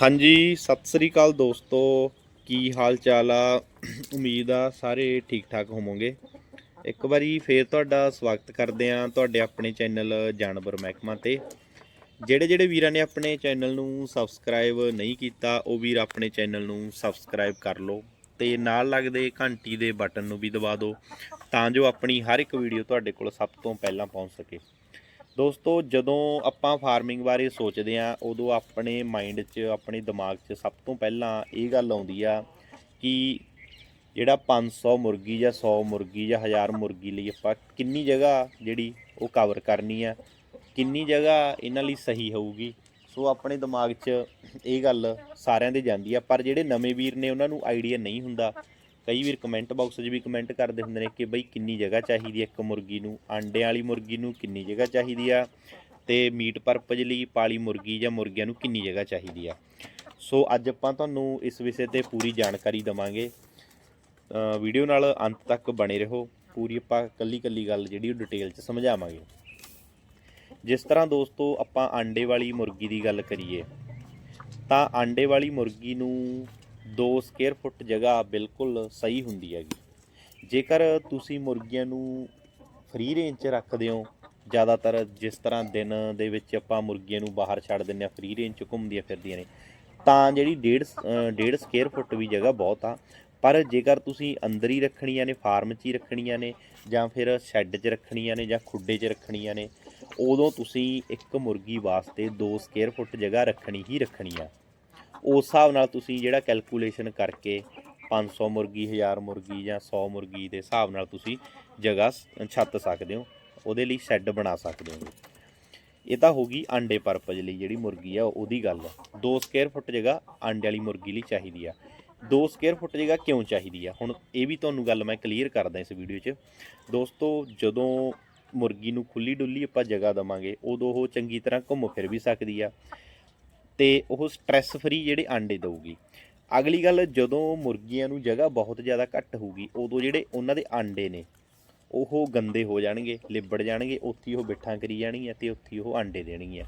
ਹਾਂਜੀ, ਸਤਿ ਸ੍ਰੀ ਅਕਾਲ ਦੋਸਤੋ। ਕੀ ਹਾਲ ਚਾਲ ਆ? ਉਮੀਦ ਆ ਸਾਰੇ ਠੀਕ ਠਾਕ ਹੋਵੋਗੇ। ਇੱਕ ਵਾਰੀ ਫੇਰ ਤੁਹਾਡਾ ਸਵਾਗਤ ਕਰਦੇ ਆ ਤੁਹਾਡੇ ਆਪਣੇ ਚੈਨਲ ਜਾਨਵਰ ਮਹਿਕਮਾ ਤੇ। ਜਿਹੜੇ ਜਿਹੜੇ ਵੀਰਾਂ ਨੇ ਆਪਣੇ ਚੈਨਲ ਨੂੰ ਸਬਸਕ੍ਰਾਈਬ ਨਹੀਂ ਕੀਤਾ, ਉਹ ਵੀਰ ਆਪਣੇ ਚੈਨਲ ਨੂੰ ਸਬਸਕ੍ਰਾਈਬ ਕਰ ਲਓ ਤੇ ਨਾਲ ਲੱਗਦੇ ਘੰਟੀ ਦੇ ਬਟਨ ਨੂੰ ਵੀ ਦਬਾ ਦਿਓ, ਤਾਂ ਜੋ ਆਪਣੀ ਹਰ ਇੱਕ ਵੀਡੀਓ ਤੁਹਾਡੇ ਕੋਲ ਸਭ ਤੋਂ ਪਹਿਲਾਂ ਪਹੁੰਚ ਸਕੇ। ਦੋਸਤੋ, ਜਦੋਂ ਆਪਾਂ ਫਾਰਮਿੰਗ ਬਾਰੇ ਸੋਚਦੇ ਆ ਉਦੋਂ ਆਪਣੇ ਮਾਈਂਡ 'ਚ, ਆਪਣੇ ਦਿਮਾਗ 'ਚ ਸਭ ਤੋਂ ਪਹਿਲਾਂ ਇਹ ਗੱਲ ਆਉਂਦੀ ਆ ਕਿ ਜਿਹੜਾ 500 ਮੁਰਗੀ ਜਾਂ 100 ਮੁਰਗੀ ਜਾਂ 1000 ਮੁਰਗੀ ਲਈ ਆਪਾਂ ਕਿੰਨੀ ਜਗ੍ਹਾ ਜਿਹੜੀ ਉਹ ਕਵਰ ਕਰਨੀ ਆ, ਕਿੰਨੀ ਜਗ੍ਹਾ ਇਹਨਾਂ ਲਈ ਸਹੀ ਹੋਊਗੀ, ਸੋ ਆਪਣੇ ਦਿਮਾਗ 'ਚ ਇਹ ਗੱਲ ਸਾਰਿਆਂ ਦੇ ਜਾਂਦੀ ਆ, ਪਰ ਜਿਹੜੇ ਨਵੇਂ ਵੀਰ ਨੇ ਉਹਨਾਂ ਨੂੰ ਆਈਡੀਆ ਨਹੀਂ ਹੁੰਦਾ ਕਈ ਵੀਰ ਕਮੈਂਟ ਬਾਕਸ 'ਚ ਵੀ ਕਮੈਂਟ ਕਰਦੇ ਹੁੰਦੇ ਨੇ ਕਿ ਬਈ ਕਿੰਨੀ ਜਗ੍ਹਾ ਚਾਹੀਦੀ ਹੈ ਇੱਕ ਮੁਰਗੀ ਨੂੰ, ਆਂਡਿਆਂ ਵਾਲੀ ਮੁਰਗੀ ਨੂੰ ਕਿੰਨੀ ਜਗ੍ਹਾ ਚਾਹੀਦੀ ਆ ਤੇ ਮੀਟ ਪਰਪਸ ਲਈ ਪਾਲੀ ਮੁਰਗੀ ਜਾਂ ਮੁਰਗੀਆਂ ਨੂੰ ਕਿੰਨੀ ਜਗ੍ਹਾ ਚਾਹੀਦੀ ਆ। ਸੋ ਅੱਜ ਆਪਾਂ ਤੁਹਾਨੂੰ ਇਸ ਵਿਸ਼ੇ ਤੇ ਪੂਰੀ ਜਾਣਕਾਰੀ ਦਵਾਂਗੇ। ਵੀਡੀਓ ਨਾਲ ਅੰਤ ਤੱਕ ਬਣੇ ਰਹੋ, ਪੂਰੀ ਆਪਾਂ ਕੱਲੀ ਕੱਲੀ ਗੱਲ ਜਿਹੜੀ ਉਹ ਡਿਟੇਲ 'ਚ ਸਮਝਾਵਾਂਗੇ। ਜਿਸ ਤਰ੍ਹਾਂ ਦੋਸਤੋ ਆਪਾਂ ਆਂਡੇ ਵਾਲੀ ਮੁਰਗੀ ਦੀ ਗੱਲ ਕਰੀਏ, ਤਾਂ ਆਂਡੇ ਵਾਲੀ ਮੁਰਗੀ ਨੂੰ 2 ਸਕੁਅਰ ਫੁੱਟ ਜਗ੍ਹਾ ਬਿਲਕੁਲ ਸਹੀ ਹੁੰਦੀ ਹੈਗੀ। ਜੇਕਰ ਤੁਸੀਂ ਮੁਰਗੀਆਂ ਨੂੰ ਫ੍ਰੀ ਰੇਂਜ 'ਚ ਰੱਖਦੇ ਹੋ, ਜ਼ਿਆਦਾਤਰ ਜਿਸ ਤਰ੍ਹਾਂ ਦਿਨ ਦੇ ਵਿੱਚ ਆਪਾਂ ਮੁਰਗੀਆਂ ਨੂੰ ਬਾਹਰ ਛੱਡ ਦਿੰਦੇ ਆ ਫ੍ਰੀ ਰੇਂਜ 'ਚ ਘੁੰਮਦੀਆਂ ਫਿਰਦੀਆਂ ਨੇ, ਤਾਂ ਜਿਹੜੀ 1.5 1.5 ਸਕੁਅਰ ਫੁੱਟ ਵੀ ਜਗ੍ਹਾ ਬਹੁਤ ਆ। ਪਰ ਜੇਕਰ ਤੁਸੀਂ ਅੰਦਰ ਹੀ ਰੱਖਣੀਆਂ ਨੇ ਫਾਰਮ 'ਚ ਹੀ ਰੱਖਣੀਆਂ ਨੇ, ਜਾਂ ਫਿਰ ਸ਼ੈੱਡ 'ਚ ਰੱਖਣੀਆਂ ਨੇ, ਜਾਂ ਖੁੱਡੇ 'ਚ ਰੱਖਣੀਆਂ ਨੇ, ਉਦੋਂ ਤੁਸੀਂ ਇੱਕ ਮੁਰਗੀ ਵਾਸਤੇ 2 ਸਕੁਅਰ ਫੁੱਟ ਜਗ੍ਹਾ ਰੱਖਣੀ ਹੀ ਰੱਖਣੀ ਆ। ਉਸ ਹਿਸਾਬ ਨਾਲ ਤੁਸੀਂ ਜਿਹੜਾ ਕੈਲਕੂਲੇਸ਼ਨ ਕਰਕੇ 500 ਮੁਰਗੀ 1000 ਮੁਰਗੀ ਜਾਂ 100 ਮੁਰਗੀ ਦੇ ਹਿਸਾਬ ਨਾਲ ਤੁਸੀਂ ਜਗ੍ਹਾ ਛੱਤ ਸਕਦੇ ਹੋ। ਉਹਦੇ ਲਈ ਸ਼ੈੱਡ ਬਣਾ ਸਕਦੇ ਹੋ। ਇਹ ਤਾਂ ਹੋ ਗਈ ਆਂਡੇ ਪਰਪਸ ਲਈ ਜਿਹੜੀ ਮੁਰਗੀ ਆ, ਉਹਦੀ ਗੱਲ 2 ਸਕੁਅਰ ਫੁੱਟ ਜਗ੍ਹਾ ਆਂਡੇ ਵਾਲੀ ਮੁਰਗੀ ਲਈ ਚਾਹੀਦੀ ਆ। 2 ਸਕੁਅਰ ਫੁੱਟ ਜਗ੍ਹਾ ਕਿਉਂ ਚਾਹੀਦੀ ਆ? ਹੁਣ ਇਹ ਵੀ ਤੁਹਾਨੂੰ ਗੱਲ ਮੈਂ ਕਲੀਅਰ ਕਰਦਾ ਇਸ ਵੀਡੀਓ 'ਚ। ਦੋਸਤੋ, ਜਦੋਂ ਮੁਰਗੀ ਨੂੰ ਖੁੱਲੀ ਡੁੱਲੀ ਆਪਾਂ ਜਗ੍ਹਾ ਦਵਾਂਗੇ, ਉਦੋਂ ਉਹ ਚੰਗੀ ਤਰ੍ਹਾਂ ਘੁੰਮ ਫਿਰ ਵੀ ਸਕਦੀ ਆ। ਤੇ ਉਹ ਸਟ੍ਰੈਸ ਫਰੀ ਜਿਹੜੇ ਆਂਡੇ ਦੇਊਗੀ। ਅਗਲੀ ਗੱਲ, ਜਦੋਂ ਮੁਰਗੀਆਂ ਨੂੰ ਜਗ੍ਹਾ ਬਹੁਤ ਜ਼ਿਆਦਾ ਘੱਟ ਹੋਊਗੀ, ਉਦੋਂ ਜਿਹੜੇ ਉਹਨਾਂ ਦੇ ਆਂਡੇ ਨੇ, ਉਹ ਗੰਦੇ ਹੋ ਜਾਣਗੇ, ਲਿਬੜ ਜਾਣਗੇ, ਉੱਥੇ ਉਹ ਬਿੱਠਾਂ ਕਰੀ ਜਾਣਗੀਆਂ ਤੇ ਉੱਥੇ ਉਹ ਆਂਡੇ ਦੇਣਗੀਆਂ।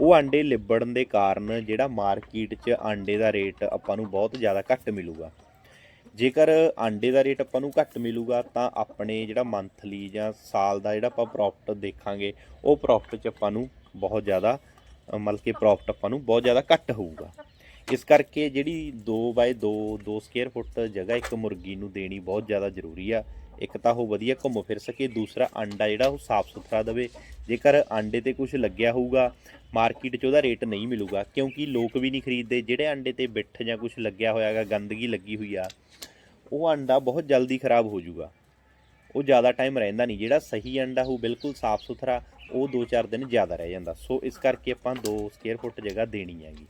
ਉਹ ਆਂਡੇ ਲਿਬੜਨ ਦੇ ਕਾਰਨ ਜਿਹੜਾ ਮਾਰਕੀਟ 'ਚ ਆਂਡੇ ਦਾ ਰੇਟ ਆਪਾਂ ਨੂੰ ਬਹੁਤ ਜ਼ਿਆਦਾ ਘੱਟ ਮਿਲੂਗਾ। ਜੇਕਰ ਆਂਡੇ ਦਾ ਰੇਟ ਆਪਾਂ ਨੂੰ ਘੱਟ ਮਿਲੂਗਾ, ਤਾਂ ਆਪਣੇ ਜਿਹੜਾ ਮੰਥਲੀ ਜਾਂ ਸਾਲ ਦਾ ਜਿਹੜਾ ਆਪਾਂ ਪ੍ਰੋਫਿਟ ਦੇਖਾਂਗੇ, ਉਹ ਪ੍ਰੋਫਿਟ 'ਚ ਆਪਾਂ ਨੂੰ ਬਹੁਤ ਜ਼ਿਆਦਾ ਮਤਲਬ ਕਿ ਪ੍ਰੋਫਿਟ ਆਪਾਂ ਨੂੰ ਬਹੁਤ ਜ਼ਿਆਦਾ ਘੱਟ ਹੋਊਗਾ। ਇਸ ਕਰਕੇ ਜਿਹੜੀ 2x2 2 ਸਕੁਅਰ ਫੁੱਟ ਜਗ੍ਹਾ ਇੱਕ ਮੁਰਗੀ ਨੂੰ ਦੇਣੀ ਬਹੁਤ ਜ਼ਿਆਦਾ ਜ਼ਰੂਰੀ ਆ। ਇੱਕ ਤਾਂ ਉਹ ਵਧੀਆ ਘੁੰਮ ਫਿਰ ਸਕੇ, ਦੂਸਰਾ ਅੰਡਾ ਜਿਹੜਾ ਉਹ ਸਾਫ਼ ਸੁਥਰਾ ਦੇਵੇ। ਜੇਕਰ ਅੰਡੇ ਤੇ ਕੁਝ ਲੱਗਿਆ ਹੋਊਗਾ ਮਾਰਕੀਟ 'ਚ ਉਹਦਾ ਰੇਟ ਨਹੀਂ ਮਿਲੂਗਾ, ਕਿਉਂਕਿ ਲੋਕ ਵੀ ਨਹੀਂ ਖਰੀਦਦੇ। ਜਿਹੜੇ ਅੰਡੇ ਤੇ ਬਿੱਠ ਜਾਂ ਕੁਝ ਲੱਗਿਆ ਹੋਇਆ ਹੈਗਾ, ਗੰਦਗੀ ਲੱਗੀ ਹੋਈ ਆ, ਉਹ ਅੰਡਾ ਬਹੁਤ ਜਲਦੀ ਖਰਾਬ ਹੋ ਜਾਊਗਾ। ਉਹ ਜ਼ਿਆਦਾ ਟਾਈਮ ਰਹਿੰਦਾ ਨਹੀਂ। ਜਿਹੜਾ ਸਹੀ ਅੰਡਾ ਉਹ ਬਿਲਕੁਲ ਸਾਫ਼ ਸੁਥਰਾ, ਉਹ 2-4 ਦਿਨ ਜ਼ਿਆਦਾ ਰਹਿ ਜਾਂਦਾ। ਸੋ ਇਸ ਕਰਕੇ ਆਪਾਂ 2 ਸਕੁਅਰ ਫੁੱਟ ਜਗ੍ਹਾ ਦੇਣੀ ਹੈਗੀ।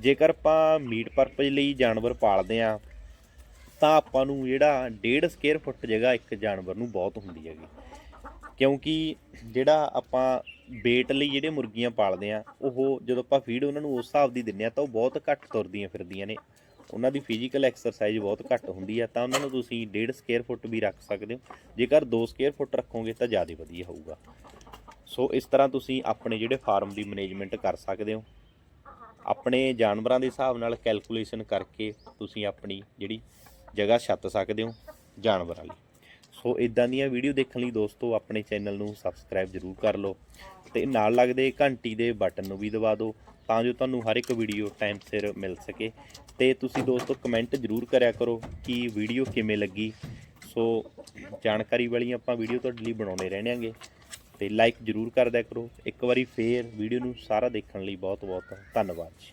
ਜੇਕਰ ਆਪਾਂ ਮੀਟ ਪਰਪਸ ਲਈ ਜਾਨਵਰ ਪਾਲਦੇ ਆ ਤਾਂ ਆਪਾਂ ਨੂੰ ਜਿਹੜਾ 1.5 ਸਕੁਅਰ ਫੁੱਟ ਜਗ੍ਹਾ ਇੱਕ ਜਾਨਵਰ ਨੂੰ ਬਹੁਤ ਹੁੰਦੀ ਹੈਗੀ। ਕਿਉਂਕਿ ਜਿਹੜਾ ਆਪਾਂ ਵੇਟ ਲਈ ਜਿਹੜੇ ਮੁਰਗੀਆਂ ਪਾਲਦੇ ਆ ਉਹ ਜਦੋਂ ਆਪਾਂ ਫੀਡ ਉਹਨਾਂ ਨੂੰ ਉਸ ਹਿਸਾਬ ਦੀ ਦਿੰਨੇ ਆ ਤਾਂ ਉਹ ਬਹੁਤ ਘੱਟ ਤੁਰਦੀਆਂ ਫਿਰਦੀਆਂ ਨੇ। ਉਹਨਾਂ ਦੀ ਫਿਜ਼ੀਕਲ ਐਕਸਰਸਾਈਜ਼ ਬਹੁਤ ਘੱਟ ਹੁੰਦੀ ਆ, ਤਾਂ ਉਹਨਾਂ ਨੂੰ ਤੁਸੀਂ 1.5 ਸਕੁਅਰ ਫੁੱਟ ਵੀ ਰੱਖ ਸਕਦੇ ਹੋ। ਜੇਕਰ 2 ਸਕੁਅਰ ਫੁੱਟ ਰੱਖੋਗੇ ਤਾਂ ਜ਼ਿਆਦਾ ਵਧੀਆ ਹੋਊਗਾ। ਸੋ ਇਸ ਤਰ੍ਹਾਂ ਤੁਸੀਂ ਆਪਣੇ ਜਿਹੜੇ ਫਾਰਮ ਦੀ ਮੈਨੇਜਮੈਂਟ ਕਰ ਸਕਦੇ ਹੋ। ਆਪਣੇ ਜਾਨਵਰਾਂ ਦੇ ਹਿਸਾਬ ਨਾਲ ਕੈਲਕੂਲੇਸ਼ਨ ਕਰਕੇ ਤੁਸੀਂ ਆਪਣੀ ਜਿਹੜੀ ਜਗ੍ਹਾ ਛੱਤ ਸਕਦੇ ਹੋ ਜਾਨਵਰਾਂ ਲਈ। ਸੋ ਇਦਾਂ ਦੀਆਂ ਵੀਡੀਓ ਦੇਖਣ ਲਈ ਦੋਸਤੋ ਆਪਣੇ ਚੈਨਲ ਨੂੰ ਸਬਸਕ੍ਰਾਈਬ ਜ਼ਰੂਰ ਕਰ ਲਓ ਤੇ ਨਾਲ ਲੱਗਦੇ ਘੰਟੀ ਦੇ ਬਟਨ ਨੂੰ ਵੀ ਦਬਾ ਦਿਓ ਤਾਂ ਜੋ ਤੁਹਾਨੂੰ ਹਰ ਇੱਕ ਵੀਡੀਓ ਟਾਈਮ ਸਿਰ ਮਿਲ ਸਕੇ ਤੇ ਤੁਸੀਂ ਦੋਸਤੋ ਕਮੈਂਟ ਜ਼ਰੂਰ ਕਰਿਆ ਕਰੋ ਕਿ ਵੀਡੀਓ ਕਿਵੇਂ ਲੱਗੀ। ਸੋ ਜਾਣਕਾਰੀ ਵਾਲੀ ਆਪਾਂ ਵੀਡੀਓ ਤੁਹਾਡੇ ਲਈ ਬਣਾਉਂਦੇ ਰਹਿਣਾਂਗੇ ਤੇ ਲਾਈਕ ਜ਼ਰੂਰ ਕਰ ਦਿਆ ਕਰੋ। ਇੱਕ ਵਾਰੀ ਫੇਰ ਵੀਡੀਓ ਨੂੰ ਸਾਰਾ ਦੇਖਣ ਲਈ ਬਹੁਤ ਬਹੁਤ ਧੰਨਵਾਦ ਜੀ।